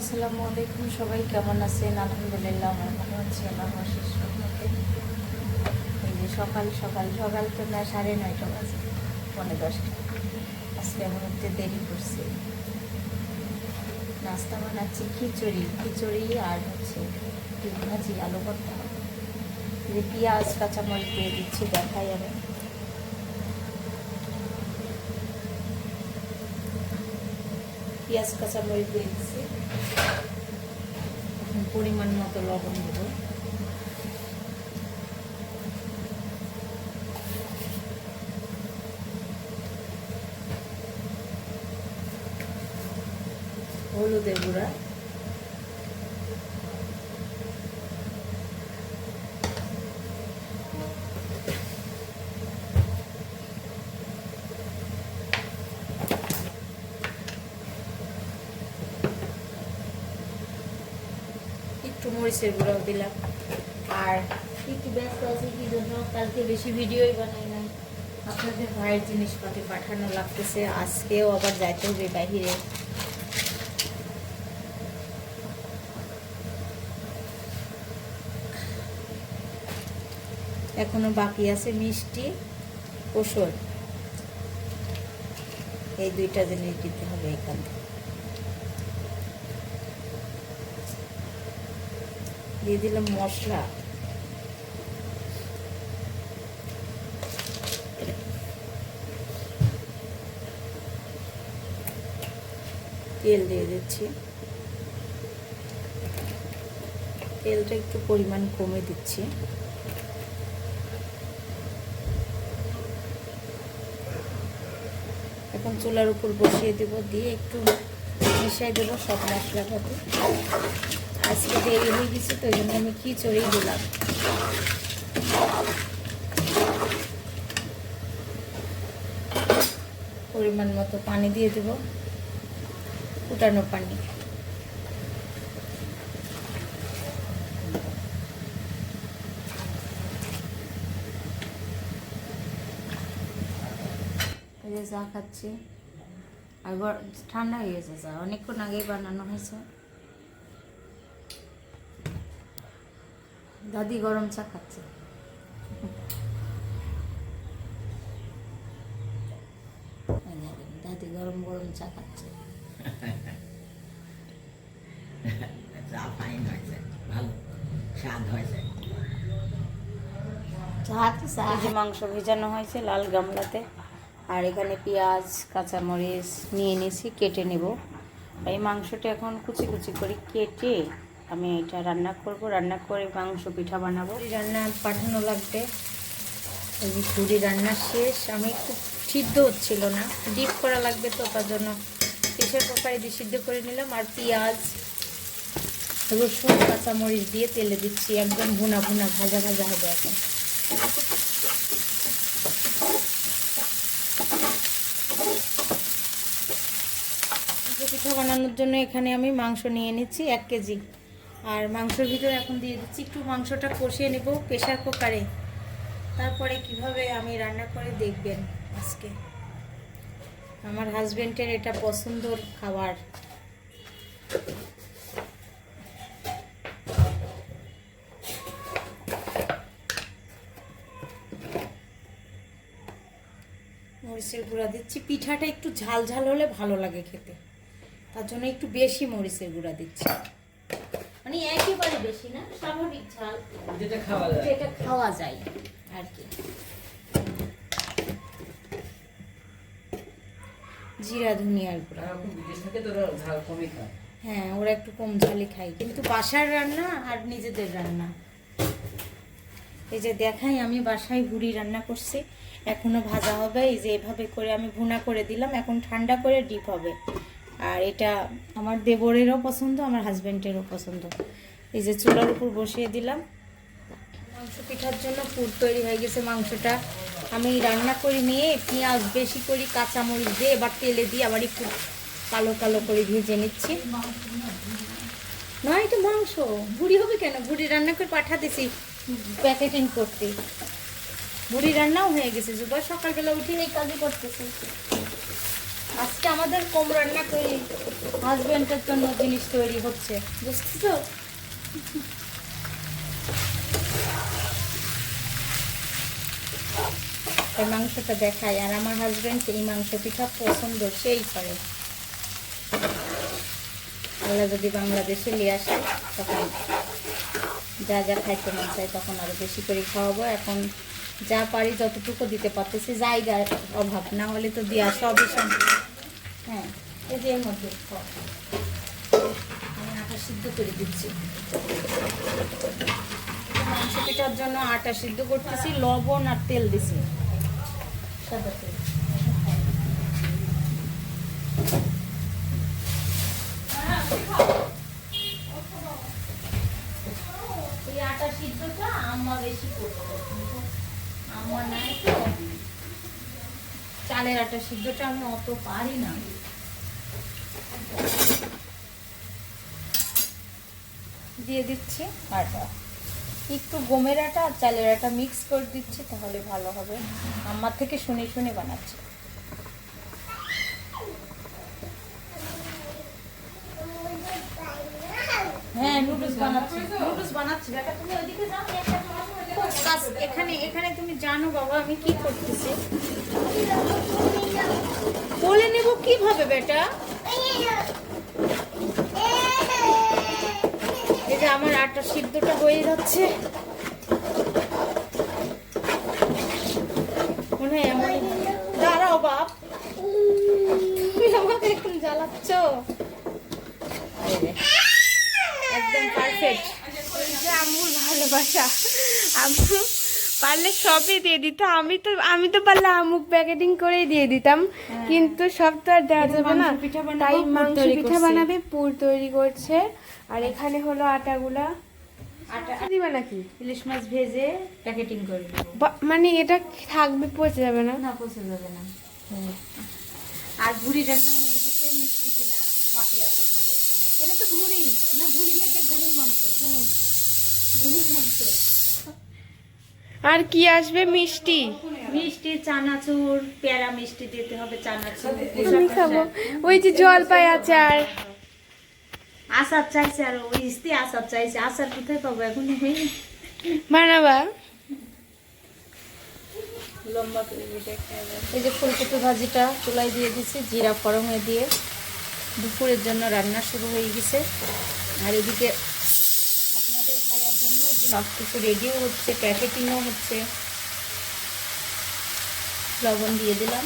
আসসালামু আলাইকুম, সবাই কেমন আছেন? আলহামদুলিল্লাহ, আমরা ভালো আছি আল্লাহ আশিস রহমতে। এই যে সকাল সকাল সকাল তো না সাড়ে নয়টা বাজে পনেরো দশটা। আজকে আমার হচ্ছে দেরি করছে। নাস্তা বানাচ্ছি, খিচুড়ি খিচুড়ি আর হচ্ছে ডিম ভাজি, আলু ভর্তা। যে পেঁয়াজ, কাঁচামরিচ দিয়ে দিচ্ছি, দেখাই আমি। পেঁয়াজ, কাঁচামরিচ দিয়ে দিচ্ছি। পরিমাণ মতো লবণ দেবো। হলুদের গুঁড়া। মরিচের গুঁড়াও দিলাম। আর একটু ব্যস্ত আছে, কি জন্য? কালকে বেশি ভিডিওই বানাই নাই। আপনাদের ভাইয়ের জিনিসপাতি পাঠানো লাগতেছে, আজকেও আবার যাইতে হবে বাহিরে এখনও বাকি আছে মিষ্টি ওষুধ এই দুইটা জিনিস দিতে হবে এখান থেকে। দিয়ে দিলাম মশলা। তেল দিয়ে দিচ্ছি। তেলটা একটু পরিমাণ কমে দিচ্ছি। এখন চুলার উপর বসিয়ে দেব, দিয়ে একটু মিশাই দেবো সব মশলা মশলাপাতি। আজকে দেরি হয়ে গেছে, তো ওই জন্য আমি কি খিচুড়ি দিলাম। পরিমাণ মতো পানি দিয়ে দেব, ফুটানো পানি। চা খাচ্ছি। আর ঠান্ডা হয়ে গেছে চা, অনেকক্ষণ আগেই বানানো হয়েছে। দাদি গরম চা খাচ্ছে। দাদি গরম গরম চা খাচ্ছে। চা ফাইন হয়েছে ভালো স্বাদ হয়েছে মাংস ভেজানো হয়েছে লাল গামলাতে আর এখানে পেঁয়াজ কাঁচামরিচ নিয়ে নিয়েছি কেটে নেব। এই মাংসটা এখন কুচি কুচি করে কেটে আমি এটা রান্না করব, রান্না করে মাংস, পিঠা বানাবো। রান্না পাঠানো লাগবে। এই পুরি রান্না শেষ। আমি একটু সিদ্ধ হচ্ছিল না। ডিপ করা লাগবে তো, তার জন্য প্রেশার কুকারে দিয়ে সিদ্ধ করে নিলাম। আর পেঁয়াজ, রসুন, কাঁচামরিচ দিয়ে তেলে দিচ্ছি। একদম ভুনা ভুনা, ভাজা ভাজা হবে এখন। পিঠা বানানোর জন্য এখানে আমি মাংস নিয়ে নিচ্ছি, এক কেজি। আর মাংসের ভিতরে এখন দিয়ে দিচ্ছি। একটু মাংসটা কষিয়ে নেব প্রেশার কুকারে। তারপরে কীভাবে আমি রান্না করে দেখবেন আজকে। আমার হাজবেন্ডের এটা পছন্দর খাবার। মরিচের গুঁড়া দিচ্ছি। পিঠাটা একটু ঝাল ঝাল হলে ভালো লাগে খেতে। তার জন্য একটু বেশি মরিচের গুঁড়া দিচ্ছি। মানে একেবারে বেশি না স্বাভাবিক ঝাল। যেটা খাওয়া যায়। যেটা খাওয়া যায় আর কি। জিরা ধনিয়ার গুঁড়া। বিদেশ থেকে তোরা ঝাল কমই খায়। হ্যাঁ ওরা একটু কম ঝালি খায়। কিন্তু বাসার রান্না আর নিজেদের রান্না। এই যে দেখাই আমি বাসায় ভুড়ি রান্না করছি। এখনও ভাজা হবে। এই যে এভাবে করে আমি ভুনা করে দিলাম। এখন ঠান্ডা করে ডিপ হবে। আর এটা আমার দেবরেরও পছন্দ, আমার হাজব্যান্ডেরও পছন্দ। এই যে চুলার উপর বসিয়ে দিলাম। মাংস পিঠার জন্য পুর তৈরি হয়ে গেছে মাংসটা। আমি রান্না করে নিয়ে পেঁয়াজ বেশি করে, কাঁচামরিচ দিয়ে এবার তেলে দিয়ে আবার একটু কালো কালো করে ভেজে নিচ্ছি। না, এটা মাংস। বুড়ি হবে কেন? বুড়ি রান্না করে পাঠাতেছি প্যাকেটিং করতে। বুড়ি রান্নাও হয়ে গেছে জুবা সকালবেলা উঠে এই কাজই করতেছি। আজকে আমাদের কম রান্না করি। হাজবেন্ডের জন্য জিনিস তৈরি হচ্ছে। বুঝতেছো? এই মাংসটা দেখাই আর আমার হাজবেন্ড এই মাংস পিঠা পছন্দ সেই করে। আল্লাহ যদি বাংলাদেশে নিয়ে আসে তখন যা যা খাইতে মন চায় তখন আরও বেশি করে খাওয়াবো। এখন যা পারি যতটুকু দিতে পারতেছি জায়গার অভাব না হলে তো দেওয়া সবই সম্ভব। হ্যাঁ মধ্যে আমি আটা সিদ্ধ করে দিচ্ছি। মাংস জন্য আটা সিদ্ধ করতেছি, লবণ আর তেল দিছি। এই আটা সিদ্ধটা আম্মা বেশি আম্মা নাই তো। চালের আটা সিদ্ধটা আমি অত পারি না। দিয়ে দিচ্ছি আটা। একটু গমের আটা আর চালের আটা মিক্স করে দিচ্ছি তাহলে ভালো হবে। আমার থেকে শুনে শুনে বানাচ্ছি। হ্যাঁ নুডলস বানাচ্ছি। নুডলস বানাচ্ছি। বেটা তুমি ওইদিকে যাও আমি একটা খুব কাজ এখানে এখানে তুমি জানো বাবা আমি কি করতেছি। বলে নেব কীভাবে বেটা এই যে আমার আটা সিদ্ধটা হয়ে যাচ্ছে। মনে হয় দাঁড়াও বাপ। তুমি আমাকে এখন জ্বালাচ্ছ? একদম পারফেক্ট এই যে আম্মুর ভালোবাসা। আম্মু পারলে সবই দিয়ে দিত। আমি তো আমি তো পারলে আমুক প্যাকেটিং করেই দিয়ে দিতাম। কিন্তু সব তো আর দেওয়া যাবে না। তাই মাংস পিঠা বানাবে পুর তৈরি করছে। আর এখানে হলো আটাগুলা। আটা দিবে নাকি? ইলিশ মাছ ভেজে প্যাকেটিং করে মানে এটা থাকবে পচে যাবে না? না পচে যাবে না। আর ভুড়ি রান্না মিষ্টি কিনা বাকি আছে এটা তো ভুড়ি না ভুড়ি না এটা গরুর মাংস। গরুর মাংস। আর কি আসবে? মিষ্টি? মিষ্টি চানাচুর পেয়ারা মিষ্টি দিতে হবে চানাচুর। ওই যে জলপাই আচার আচার চাইছে আর ওই ইস্তি আচার চাইছে আচার কোথায় পাবো এখন? বানাবা লম্বা করে এই যে ফুলকপি ভাজিটা চুলায় দিয়ে দিচ্ছি জিরা ফরমে দিয়ে। দুপুরের জন্য রান্না শুরু হয়ে গেছে। আর এদিকে আপনাদের খাওয়ার জন্য সব কিছু রেডিও হচ্ছে প্যাকেটিংও হচ্ছে। লবণ দিয়ে দিলাম।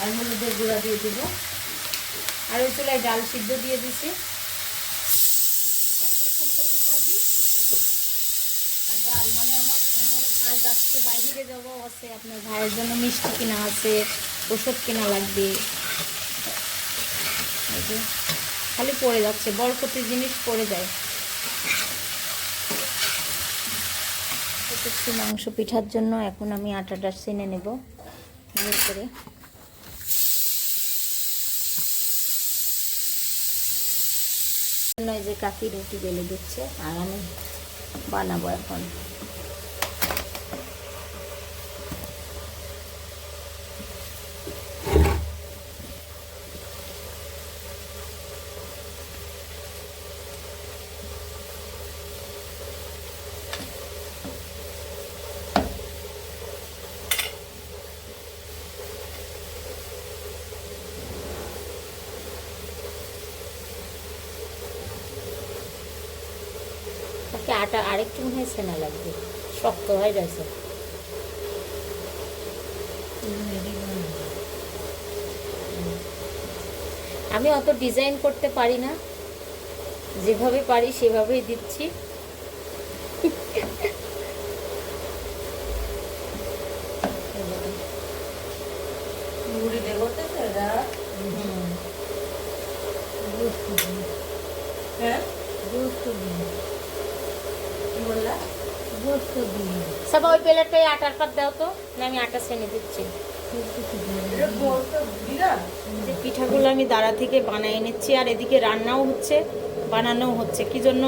আর হলুদের গুঁড়া দিয়ে দিব। আর ওই চুলায় ডাল সিদ্ধ দিয়ে দিছি। ফুলকপি ভাজি। আর ডাল মানে আমার এমন কাজ আজকে বাইরে যাব আছে, আপনার ভাইয়ের জন্য মিষ্টি কিনা আছে, ওষুধ কিনা লাগবে। খালি পড়ে যাচ্ছে বরকতি জিনিস পড়ে যায়। মাংস পিঠার জন্য এখন আমি আটাটা সেনে নেব করে নয় যে কাকি রুটি বেলে দিচ্ছে আর আমি বানাবো এখন। তাকে আটা আরেকটু মনে হয় সেনা লাগবে। শক্ত হয়ে গেছে আমি অত ডিজাইন করতে পারি না। যেভাবে পারি সেভাবেই দিচ্ছি। সব ওই প্লেটটাই আটার পাত দাও তো না আমি আটা সেনে দিচ্ছি। যে পিঠাগুলো আমি দাঁড়া থেকে বানিয়ে নিচ্ছি আর এদিকে রান্নাও হচ্ছে বানানোও হচ্ছে। কি জন্য?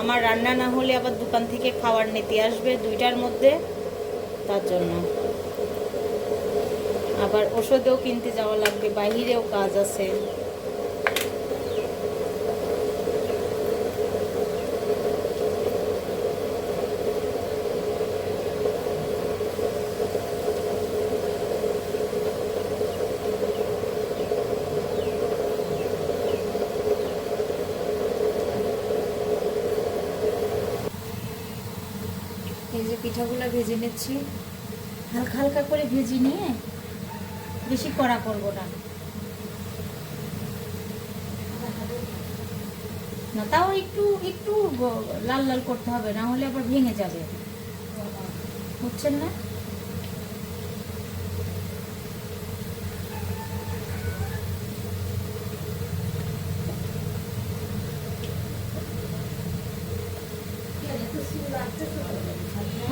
আমার রান্না না হলে আবার দোকান থেকে খাবার নিতে আসবে দুইটার মধ্যে তার জন্য। আবার ওষুধেও কিনতে যাওয়া লাগবে বাহিরেও কাজ আছে পিঠাগুলো ভেজে নিচ্ছি। হালকা হালকা করে ভেজে নিয়ে বেশি কড়া করব না। না, তাও একটু একটু লাল লাল করতে হবে, না হলে আবার ভেঙে যাবে। বুঝছেন না?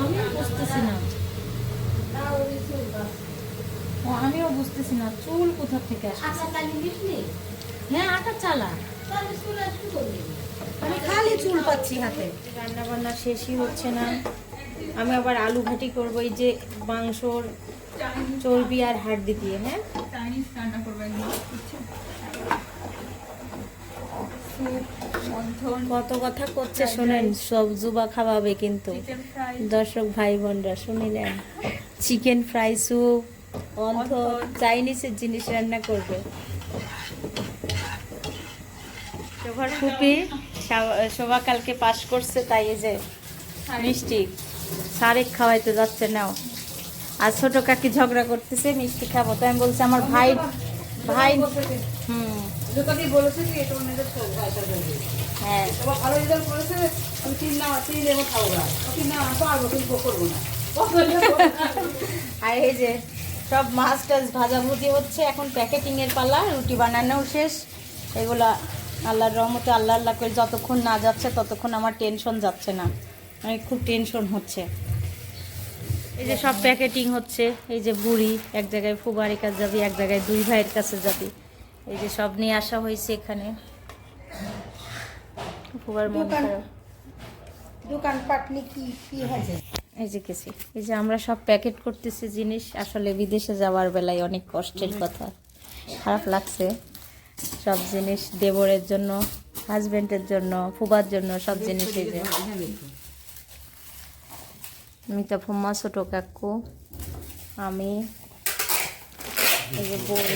আমিও বুঝতেছি না। ও আমিও বুঝতেছি না। চুল কোথা থেকে আসছে? হ্যাঁ আটা চালা। আমি খালি চুল পাচ্ছি হাতে। রান্না বান্না শেষই হচ্ছে না। আমি আবার আলু ঘাটি করব এই যে মাংসর চর্বি আর হাড্ডি দিয়ে হ্যাঁ? কত কথা করছে শোনেন সব জুবা খাওয়াবে কিন্তু। দর্শক ভাই বোনরা শুনিলেন। চিকেন ফ্রাই স্যুপ অন্ধ চাইনিজের জিনিস রান্না করবে। শোভার শোভা কালকে পাশ করছে তাই এই যে মিষ্টি। সারেক খাওয়াইতে যাচ্ছে নাও। আর ছোট কাকি ঝগড়া করতেছে মিষ্টি খাব। তো আমি বলছি আমার ভাই ভাই মানে হ্যাঁ। ভালো রেজাল্ট করেছে আমি তিন না তিন খাব না। তিন না পারব কিন্তু করব না। আর এই যে সব মাছ টাছ ভাজাভুজি হচ্ছে এখন প্যাকেটিং এর পালা রুটি বানানো শেষ। এগুলা আল্লাহর রহমতে আল্লাহ আল্লাহ করে যতক্ষণ না যাচ্ছে ততক্ষণ আমার টেনশন যাচ্ছে না। আমি খুব টেনশন হচ্ছে। এই যে সব প্যাকেটিং হচ্ছে এই যে বুড়ি এক জায়গায় ফুবারি কাছে যাবি এক জায়গায় দুই ভাইয়ের কাছে যাবি। এই যে সব নিয়ে আসা হয়েছে এখানে। ফুবার মন খারাপ দোকান পাটনি কি কি হয়েছে? এই যে গেছি। এই যে আমরা সব প্যাকেট করতেছি জিনিস আসলে বিদেশে যাওয়ার বেলায় অনেক কষ্টের কথা। খারাপ লাগছে। সব জিনিস দেবরের জন্য হাজবেন্ডের জন্য ফুবার জন্য সব জিনিস এই যে। মিতা ফুম্মা ছোট কাকু আমি এই যে বই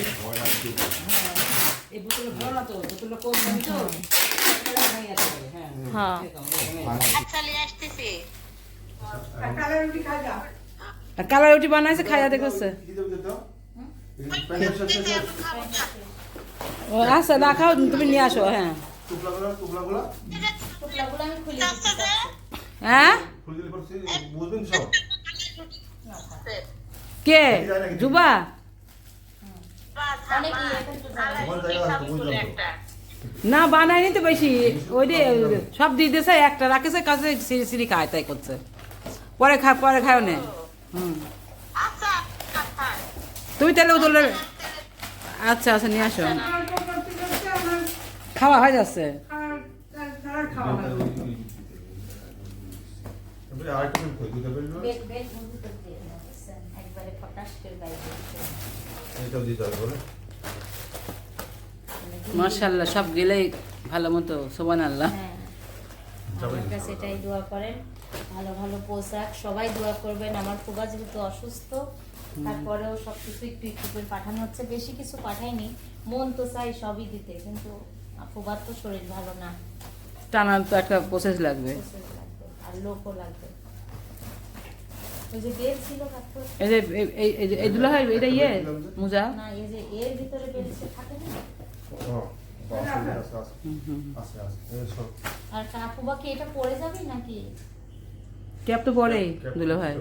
এই বোতলে ভালো না তো বোতলে কম দামি তো? এটা ভেঙে যেতে পারে, হ্যাঁ। হ্যাঁ। কালা রুটি বানাইছে খাইয়া দেখছে ও আচ্ছা না খাও তুমি নিয়ে আসো হ্যাঁ। হ্যাঁ? কে? জুবা অনেক ইয়ে কিন্তু জানি। তোমার জায়গা আছে বুঝলাম তো না বানায়নি তো বেশি। ওই যে সব দিয়ে দিয়েছে একটা রাখেছে কাছে সিঁড়ি সিঁড়ি খায় তাই করছে। পরে খা পরে খাও নে। হুম। তুমি তাহলে ওদের আচ্ছা আচ্ছা নিয়ে আসো। খাওয়া হয়ে যাচ্ছে। দিতে মার্শাল্লাহ সব গেলেই ভালো মতো সোবান আল্লাহ হ্যাঁ। আমার কাছে এটাই দোয়া করেন। ভালো ভালো পোশাক সবাই দোয়া করবেন। আমার ফুবা যেহেতু অসুস্থ তারপরেও সব কিছু একটু একটু করে পাঠানো হচ্ছে। বেশি কিছু পাঠাইনি মন তো চাই সবই দিতে কিন্তু ফুবার তো শরীর ভালো না। টানার তো একটা প্রসেস লাগবে। লাগবে আর লোকও লাগবে। এই যে এই- এই- এই যে- এই দুলা হয় এটা ইয়ে মুজা? না এই যে এর ভিতরে বেল থাকে না? আর কাকুবা কি এটা পড়ে যাবে নাকি? ক্যাপ তো পরে দুলা ভাই